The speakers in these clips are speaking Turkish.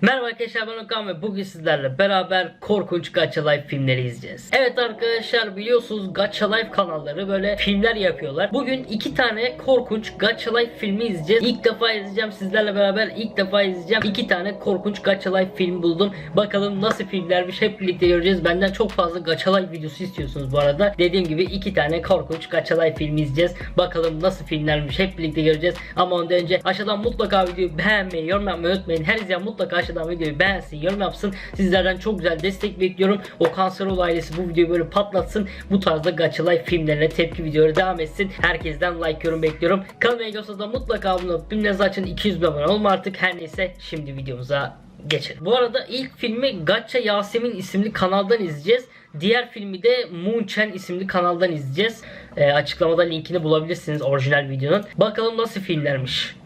Merhaba arkadaşlar ben Okan ve bugün sizlerle beraber korkunç Gacha Life filmleri izleyeceğiz. Evet arkadaşlar biliyorsunuz Gacha Life kanalları böyle filmler yapıyorlar. Bugün iki tane korkunç Gacha Life filmi izleyeceğiz. İlk defa izleyeceğim sizlerle beraber ilk defa izleyeceğim. İki tane korkunç Gacha Life film buldum. Bakalım nasıl filmlermiş hep birlikte göreceğiz. Benden çok fazla Gacha Life videosu istiyorsunuz bu arada. Dediğim gibi iki tane korkunç Gacha Life filmi izleyeceğiz. Bakalım nasıl filmlermiş hep birlikte göreceğiz. Ama ondan önce aşağıdan mutlaka videoyu beğenmeyi, yorum yapmayı unutmayın. Her izleyen mutlaka aşağıdan videoyu beğensin, yorum yapsın. Sizlerden çok güzel destek bekliyorum. O Kanseroğlu ailesi bu videoyu böyle patlatsın. Bu tarzda Gacha Life filmlerine tepki videoları devam etsin. Herkesten like yorum bekliyorum. Kanalıma ilgili da mutlaka abone olup bilmenizi açın 200 bin abone olma artık. Her neyse şimdi videomuza geçelim. Bu arada ilk filmi Gacha Yasemin isimli kanaldan izleyeceğiz. Diğer filmi de Moonchen isimli kanaldan izleyeceğiz. Ee, açıklamada linkini bulabilirsiniz orijinal videonun. Bakalım nasıl filmlermiş.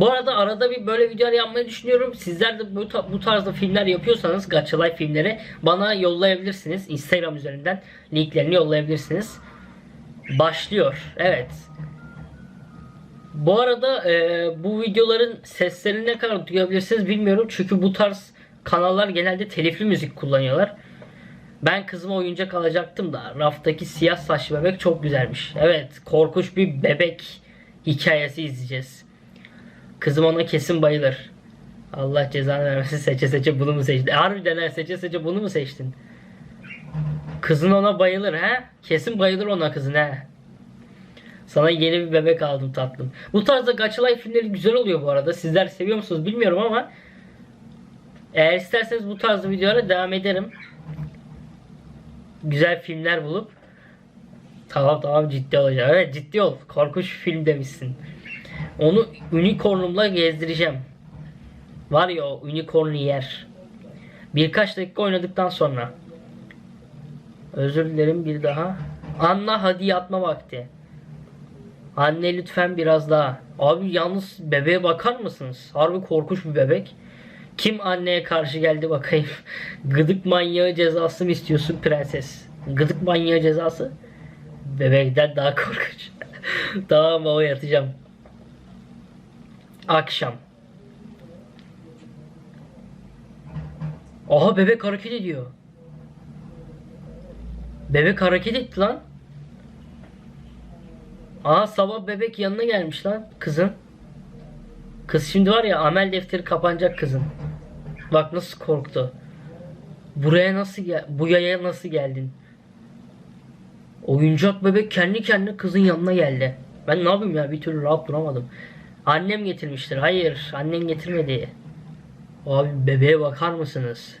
Bu arada arada bir böyle videolar yapmayı düşünüyorum. Sizler de bu, bu tarzda filmler yapıyorsanız Gacha filmleri bana yollayabilirsiniz. Instagram üzerinden linklerini yollayabilirsiniz. Başlıyor. Evet. Bu arada e, bu videoların seslerini ne kadar duyabilirsiniz bilmiyorum. Çünkü bu tarz kanallar genelde telifli müzik kullanıyorlar. Ben kızıma oyuncak alacaktım da raftaki siyah saçlı bebek çok güzelmiş. Evet korkunç bir bebek hikayesi izleyeceğiz. Kızım ona kesin bayılır. Allah cezanı vermesin seçe seçe bunu mu seçtin? Harbiden ha seçe seçe bunu mu seçtin? Kızın ona bayılır ha? Kesin bayılır ona kızın ha. Sana yeni bir bebek aldım tatlım. Bu tarzda Gacha filmleri güzel oluyor bu arada. Sizler seviyor musunuz bilmiyorum ama eğer isterseniz bu tarzda videolara devam ederim. Güzel filmler bulup Tamam tamam ciddi olacağım. Evet ciddi ol. Korkunç film demişsin. Onu unicornumla gezdireceğim. Var ya o unicornu yer. Birkaç dakika oynadıktan sonra. Özür dilerim bir daha. Anla hadi yatma vakti. Anne lütfen biraz daha. Abi yalnız bebeğe bakar mısınız? Harbi korkunç bir bebek. Kim anneye karşı geldi bakayım. Gıdık manyağı cezası mı istiyorsun prenses? Gıdık manyağı cezası? Bebekten daha korkunç. tamam baba yatacağım. Akşam. Aha bebek hareket ediyor. Bebek hareket etti lan. Aa sabah bebek yanına gelmiş lan kızın. Kız şimdi var ya amel defteri kapanacak kızın. Bak nasıl korktu. Buraya nasıl gel bu yaya nasıl geldin? Oyuncak bebek kendi kendine kızın yanına geldi. Ben ne yapayım ya bir türlü rahat duramadım. Annem getirmiştir. Hayır annen getirmedi. Abi bebeğe bakar mısınız?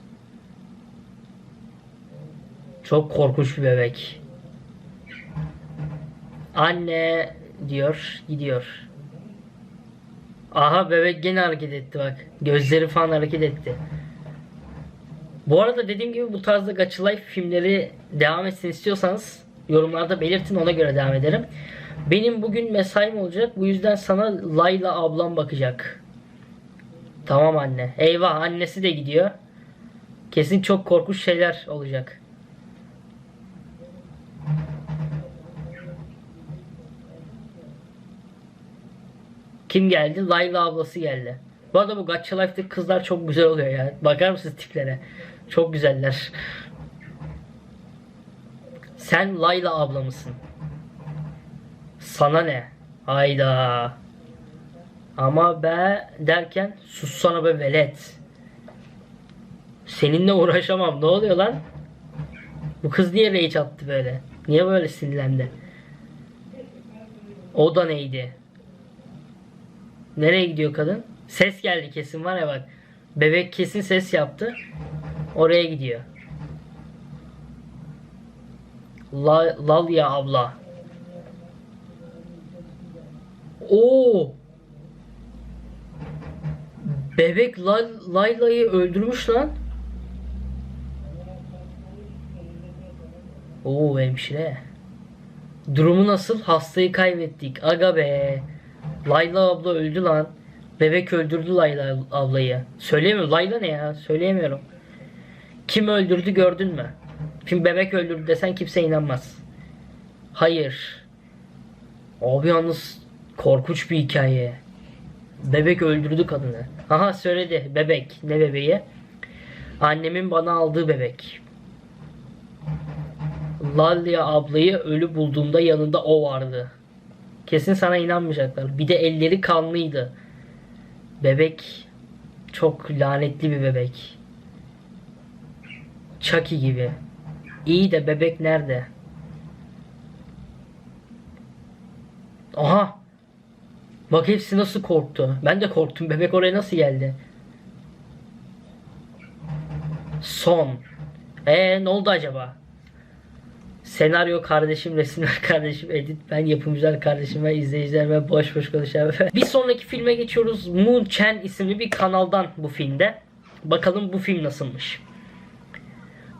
Çok korkunç bir bebek. Anne diyor gidiyor. Aha bebek gene hareket etti bak. Gözleri falan hareket etti. Bu arada dediğim gibi bu tarzda Gacha Life filmleri devam etsin istiyorsanız yorumlarda belirtin ona göre devam ederim. Benim bugün mesaim olacak. Bu yüzden sana Layla ablam bakacak. Tamam anne. Eyvah annesi de gidiyor. Kesin çok korkunç şeyler olacak. Kim geldi? Layla ablası geldi. Bu arada bu Gacha Life'daki kızlar çok güzel oluyor ya. Bakar mısınız tiplere? Çok güzeller. Sen Layla abla mısın? Sana ne? Hayda. Ama be derken sussana be velet. Seninle uğraşamam. Ne oluyor lan? Bu kız niye rage attı böyle? Niye böyle sinirlendi? O da neydi? Nereye gidiyor kadın? Ses geldi kesin var ya bak. Bebek kesin ses yaptı. Oraya gidiyor. La, Lalya abla. Oo. Bebek Lay, Layla'yı öldürmüş lan. Oo hemşire. Durumu nasıl? Hastayı kaybettik. Aga be. Layla abla öldü lan. Bebek öldürdü Layla ablayı. Söyleyemiyorum. Layla ne ya? Söyleyemiyorum. Kim öldürdü gördün mü? Şimdi bebek öldürdü desen kimse inanmaz. Hayır. Abi yalnız korkunç bir hikaye. Bebek öldürdü kadını. Aha söyledi bebek. Ne bebeği? Annemin bana aldığı bebek. Lallia ablayı ölü bulduğumda yanında o vardı. Kesin sana inanmayacaklar. Bir de elleri kanlıydı. Bebek çok lanetli bir bebek. Chucky gibi. İyi de bebek nerede? Aha. Bak hepsi nasıl korktu. Ben de korktum. Bebek oraya nasıl geldi? Son. Ee ne oldu acaba? Senaryo kardeşim, resimler kardeşim, edit ben, yapımcılar kardeşim ve izleyiciler ve boş boş konuşan Bir sonraki filme geçiyoruz. Moon Chen isimli bir kanaldan bu filmde. Bakalım bu film nasılmış.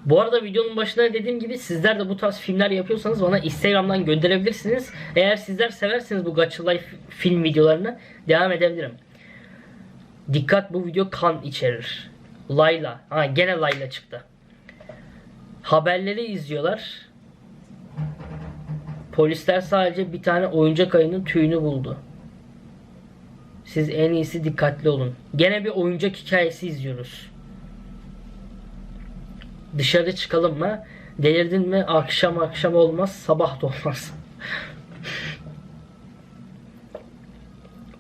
Bu arada videonun başında dediğim gibi sizler de bu tarz filmler yapıyorsanız bana Instagram'dan gönderebilirsiniz. Eğer sizler severseniz bu Gacha Life film videolarını devam edebilirim. Dikkat bu video kan içerir. Layla. Ha gene Layla çıktı. Haberleri izliyorlar. Polisler sadece bir tane oyuncak ayının tüyünü buldu. Siz en iyisi dikkatli olun. Gene bir oyuncak hikayesi izliyoruz. Dışarı çıkalım mı? Delirdin mi? Akşam akşam olmaz, sabah da olmaz.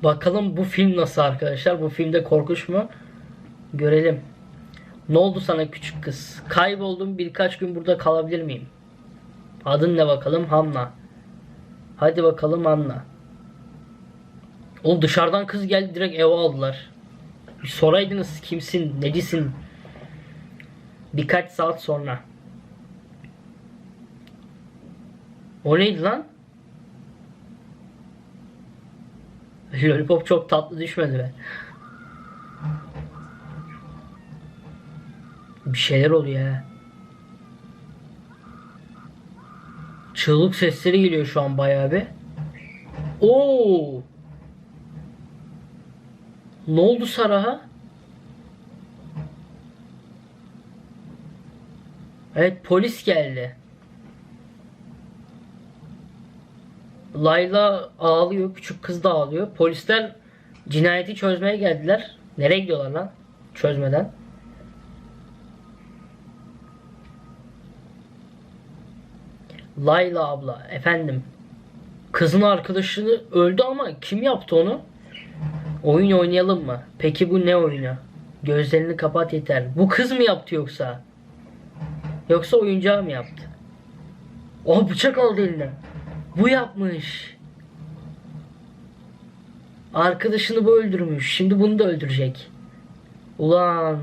Bakalım bu film nasıl arkadaşlar? Bu filmde korkunç mu? Görelim. Ne oldu sana küçük kız? Kayboldum birkaç gün burada kalabilir miyim? Adın ne bakalım? Hanna. Hadi bakalım Hanna. Oğlum dışarıdan kız geldi direkt eve aldılar. Bir soraydınız kimsin, necisin? Birkaç saat sonra. O neydi lan? Lollipop çok tatlı düşmedi be. Bir şeyler oluyor ya. Çığlık sesleri geliyor şu an bayağı bir. Oo! Ne oldu Sarah'a? Evet polis geldi. Layla ağlıyor. Küçük kız da ağlıyor. Polisler cinayeti çözmeye geldiler. Nereye gidiyorlar lan? Çözmeden. Layla abla efendim. Kızın arkadaşını öldü ama kim yaptı onu? Oyun oynayalım mı? Peki bu ne oyunu? Gözlerini kapat yeter. Bu kız mı yaptı yoksa? Yoksa oyuncağı mı yaptı? O bıçak aldı eline. Bu yapmış. Arkadaşını bu öldürmüş. Şimdi bunu da öldürecek. Ulan.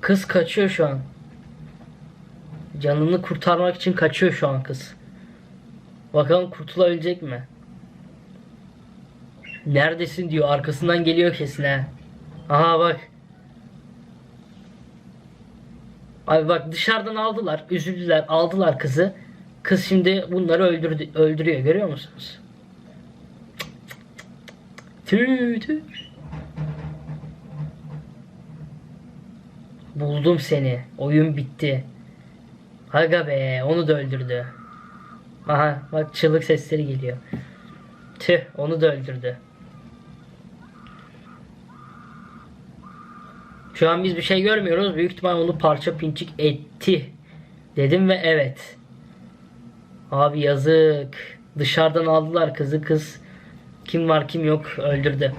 Kız kaçıyor şu an. Canını kurtarmak için kaçıyor şu an kız. Bakalım kurtulabilecek mi? Neredesin diyor. Arkasından geliyor kesin ha. Aha bak. Abi bak dışarıdan aldılar. Üzüldüler. Aldılar kızı. Kız şimdi bunları öldürdü, öldürüyor. Görüyor musunuz? Tüh tüh. Buldum seni. Oyun bitti. Aga be onu da öldürdü. Aha bak çığlık sesleri geliyor. Tüh onu da öldürdü. Şu an biz bir şey görmüyoruz. Büyük ihtimal onu parça pinçik etti. Dedim ve evet. Abi yazık. Dışarıdan aldılar kızı kız. Kim var kim yok öldürdü.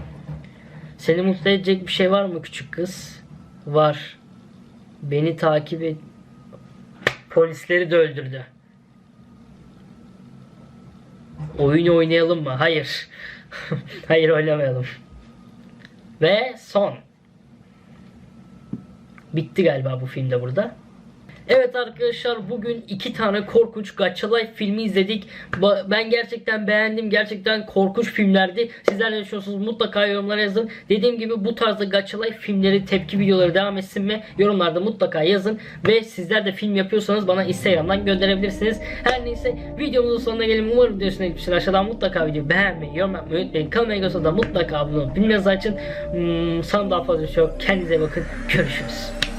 Seni mutlu edecek bir şey var mı küçük kız? Var. Beni takip et. Polisleri de öldürdü. Oyun oynayalım mı? Hayır. Hayır oynamayalım. Ve son. Bitti galiba bu filmde burada. Evet arkadaşlar bugün iki tane korkunç Gacha Life filmi izledik. Ben gerçekten beğendim. Gerçekten korkunç filmlerdi. Sizler ne düşünüyorsunuz? Mutlaka yorumlara yazın. Dediğim gibi bu tarzda Gacha Life filmleri, tepki videoları devam etsin mi? Yorumlarda mutlaka yazın. Ve sizler de film yapıyorsanız bana Instagram'dan gönderebilirsiniz. Her neyse videomuzun sonuna gelin. Umarım videosuna gitmiştir. Aşağıdan mutlaka videoyu beğenmeyi, yorum yapmayı unutmayın. Kanalıma gösterden mutlaka abone olun. Bilmenizi açın. Hmm, sana daha fazla şey yok. Kendinize bakın. Görüşürüz.